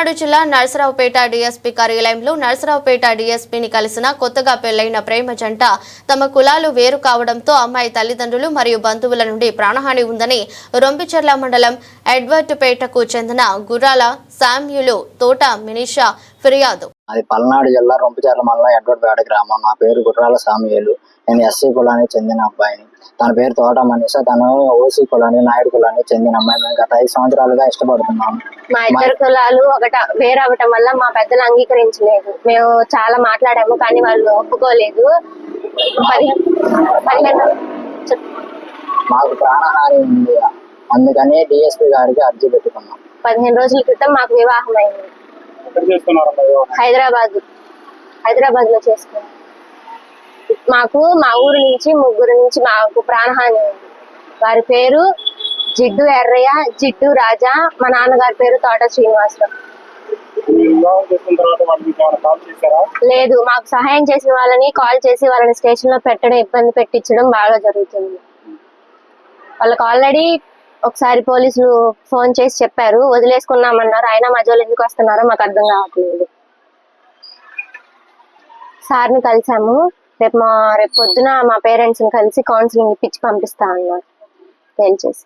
పల్నాడు జిల్లా నరసరావుపేట డీఎస్పీ కార్యాలయంలో నరసరావుపేట డీఎస్పీని కలిసిన కొత్తగా పెళ్ళైన ప్రేమ జంట తమ కులాలు వేరు కావడంతో అమ్మాయి తల్లిదండ్రులు మరియు బంధువుల నుండి ప్రాణహాని ఉందని రొంపిచెర్ల మండలం ఎడ్వర్డ్పేటకు చెందిన గుర్రాల శామ్యులు తోట మినిషా ఫిర్యాదు. అది పల్నాడు జిల్లా రొంపిచర్ల మండలం ఎడ్వర్డ్పేట గ్రామం. నా పేరు గుర్రాల సామియేలు. నేను ఎస్సీ కులానికి చెందిన అబ్బాయిని. తన పేరు తోట మనీష. తను ఓసీ కులానికి నాయుడు కులానికి చెందిన అమ్మాయి మేము గత ఐదు సంవత్సరాలుగా ఇష్టపడుతున్నాము. మా ఇద్దరు కులాలు ఒకట వేరవటం వల్ల మా పెద్దలు అంగీకరించలేదు. మేము చాలా మాట్లాడాము కానీ వాళ్ళు ఒప్పుకోలేదు. పదిహేను మాకు ప్రాణహాని ఉంది. అందుకని డిఎస్పీ గారికి అర్జీ పెట్టుకున్నాం. పదిహేను రోజుల క్రితం మాకు వివాహం అయింది? హైదరాబాద్ హైదరాబాద్. లో చేసుకున్నాం. మాకు మా ఊరు నుంచి ముగ్గురు నుంచి మాకు ప్రాణహాని ఉంది వారి పేరు జిడ్డు ఎర్రయ్య జిడ్డు రాజా మా నాన్నగారి పేరు తోట శ్రీనివాసరావు. లేదు మాకు సహాయం చేసిన వాళ్ళని కాల్ చేసి వాళ్ళని స్టేషన్లో పెట్టడం ఇబ్బంది పెట్టించడం బాగా జరుగుతుంది. వాళ్ళకి ఆల్రెడీ ఒకసారి పోలీసులు ఫోన్ చేసి చెప్పారు వదిలేసుకున్నామన్నారు. అయినా మధ్యలో ఎందుకు వస్తున్నారో మాకు అర్థం కావట్లేదు. సార్ని కలిసాము. రేపు మా రేపు పొద్దున మా పేరెంట్స్ని కలిసి కౌన్సిలింగ్ ఇప్పించి పంపిస్తా అన్నారు. తేల్చేసి